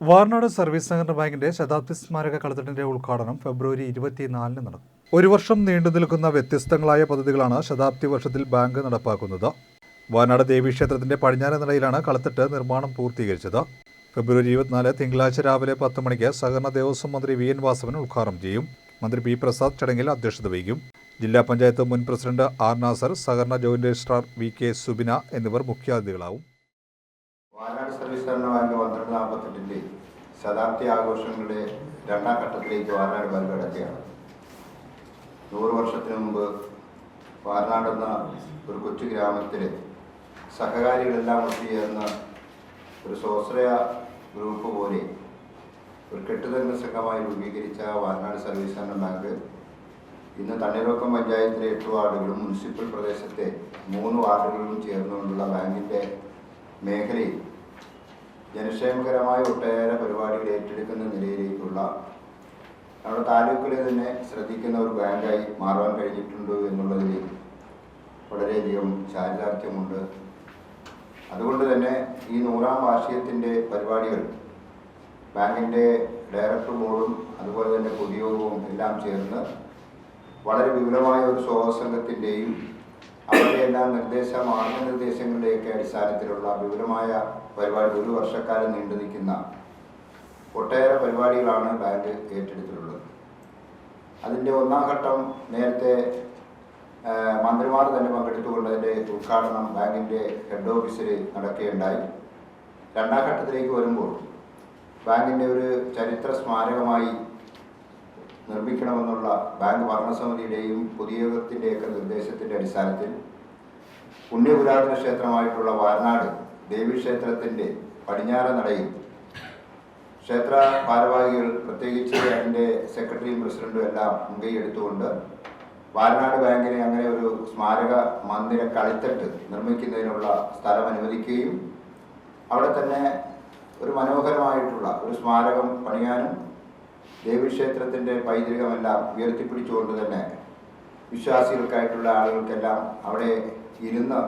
വാർനാട് service സഹകരണ ബാങ്കിന്റെ ശതാബ്ദി സ്മാരക കളത്തിട്ടിന്റെ ഉദ്ഘാടനം ഫെബ്രുവരി ഇരുപത്തിനാലിന് നടന്നു. ഒരു വർഷം നീണ്ടു നിൽക്കുന്ന വ്യത്യസ്തങ്ങളായ പദ്ധതികളാണ് ശതാബ്ദി വർഷത്തിൽ ബാങ്ക് നടപ്പാക്കുന്നത്. വയനാട് ദേവീക്ഷേത്രത്തിന്റെ പടിഞ്ഞാറ് നിലയിലാണ് കളത്തിട്ട് നിർമ്മാണം പൂർത്തീകരിച്ചത്. ഫെബ്രുവരി ഇരുപത്തിനാല് തിങ്കളാഴ്ച രാവിലെ പത്ത് മണിക്ക് സഹകരണ ദേവസ്വം മന്ത്രി വി എൻ വാസവൻ ഉദ്ഘാടനം ചെയ്യും. മന്ത്രി പി പ്രസാദ് ചടങ്ങിൽ അധ്യക്ഷത വഹിക്കും. ജില്ലാ പഞ്ചായത്ത് മുൻ പ്രസിഡന്റ് ആർ നാസർ സഹകരണ joint registrar V K Subina എന്നിവർ മുഖ്യാതിഥികളാവും. വയനാട് സർവീസ് സഹകരണ ബാങ്ക് പന്ത്രണ്ട് നാൽപ്പത്തെട്ടിന്റെ ശതാബ്ദി ആഘോഷങ്ങളുടെ രണ്ടാം ഘട്ടത്തിലേക്ക് വയനാട് ബാങ്ക് കിടക്കുകയാണ്. നൂറ് വർഷത്തിന് മുമ്പ് വയനാട് എന്ന ഒരു കൊച്ചു ഗ്രാമത്തിൽ സഹകാരികളെല്ലാം ഒത്തുചേർന്ന ഒരു സ്വാശ്രയ ഗ്രൂപ്പ് പോലെ ഒരു കെട്ടുതന്ന സംഘമായി രൂപീകരിച്ച വയനാട് സർവീസ് സഹകരണ ബാങ്ക് ഇന്ന് തണ്ണീർവക്കം പഞ്ചായത്തിലെ എട്ട് വാർഡുകളും മുനിസിപ്പൽ പ്രദേശത്തെ മൂന്ന് വാർഡുകളിലും ചേർന്നുകൊണ്ടുള്ള ബാങ്കിന്റെ മേഖലയിൽ ജനക്ഷേമകരമായ ഒട്ടേറെ പരിപാടികൾ ഏറ്റെടുക്കുന്ന നിലയിലേക്കുള്ള നമ്മുടെ താലൂക്കിലെ തന്നെ ശ്രദ്ധിക്കുന്ന ഒരു ബാങ്കായി മാറുവാൻ കഴിഞ്ഞിട്ടുണ്ട് എന്നുള്ളതിൽ വളരെയധികം ചാരിതാർത്ഥ്യമുണ്ട്. അതുകൊണ്ട് തന്നെ ഈ നൂറാം വാർഷികത്തിന്റെ പരിപാടികൾ ബാങ്കിന്റെ ഡയറക്ടർ ബോർഡും അതുപോലെ തന്നെ പൊതുയോഗവും എല്ലാം ചേർന്ന് വളരെ വിപുലമായ ഒരു സ്വാസംഘത്തിന്റെയും അവരുടെ എല്ലാം നിർദ്ദേശ മാർഗനിർദ്ദേശങ്ങളുടെയൊക്കെ അടിസ്ഥാനത്തിലുള്ള വിപുലമായ പരിപാടി ഒരു വർഷക്കാലം നീണ്ടു നിൽക്കുന്ന ഒട്ടേറെ പരിപാടികളാണ് ബാങ്ക് ഏറ്റെടുത്തിട്ടുള്ളത്. അതിന്റെ ഒന്നാം ഘട്ടം നേരത്തെ മന്ത്രിമാർ തന്നെ പങ്കെടുത്തുകൊണ്ട് അതിന്റെ ഉദ്ഘാടനം ബാങ്കിന്റെ ഹെഡ് ഓഫീസിൽ നടക്കുകയുണ്ടായി. രണ്ടാം ഘട്ടത്തിലേക്ക് വരുമ്പോൾ ബാങ്കിന്റെ ഒരു ചരിത്ര സ്മാരകമായി നിർമ്മിക്കണമെന്നുള്ള ബാങ്ക് ഭരണസമിതിയുടെയും പൊതുയോഗത്തിന്റെയൊക്കെ നിർദ്ദേശത്തിന്റെ അടിസ്ഥാനത്തിൽ പുണ്യപുരാതന ക്ഷേത്രമായിട്ടുള്ള വാരനാട് ദേവീക്ഷേത്രത്തിന്റെ പടിഞ്ഞാറ നടയിൽ ക്ഷേത്ര ഭാരവാഹികൾ പ്രത്യേകിച്ച് അതിന്റെ സെക്രട്ടറിയും പ്രസിഡന്റും എല്ലാം മുൻകൈ എടുത്തുകൊണ്ട് വാരനാട് ബാങ്കിനെ അങ്ങനെ ഒരു സ്മാരക മന്ദിര കളിത്തട്ട് നിർമ്മിക്കുന്നതിനുള്ള സ്ഥലം അനുവദിക്കുകയും അവിടെ തന്നെ ഒരു മനോഹരമായിട്ടുള്ള ഒരു സ്മാരകം പണിയാനും ദേവീക്ഷേത്രത്തിന്റെ പൈതൃകമെല്ലാം ഉയർത്തിപ്പിടിച്ചുകൊണ്ട് തന്നെ വിശ്വാസികൾക്കായിട്ടുള്ള ആളുകൾക്കെല്ലാം അവിടെ ഇരുന്ന്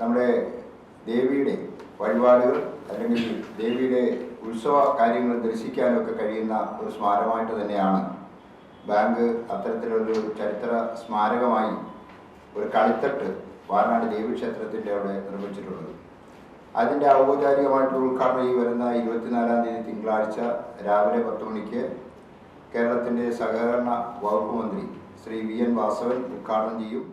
നമ്മുടെ ദേവിയുടെ വഴിപാടുകൾ അല്ലെങ്കിൽ ദേവിയുടെ ഉത്സവ കാര്യങ്ങൾ ദർശിക്കാനൊക്കെ കഴിയുന്ന ഒരു സ്മാരകമായിട്ട് തന്നെയാണ്. ബാങ്ക് അത്തരത്തിലൊരു ചരിത്ര സ്മാരകമായി ഒരു കളിത്തട്ട് വാരണാട് ദേവീക്ഷേത്രത്തിന്റെ അവിടെ നിർമ്മിച്ചിട്ടുള്ളത്. അതിന്റെ ഔപചാരികമായിട്ടുള്ള ഉദ്ഘാടനം ഈ വരുന്ന ഇരുപത്തിനാലാം തീയതി തിങ്കളാഴ്ച രാവിലെ പത്ത് മണിക്ക് കേരളത്തിന്റെ സഹകരണ വകുപ്പ് മന്ത്രി ശ്രീ വി എൻ വാസവൻ ഉദ്ഘാടനം ചെയ്യും.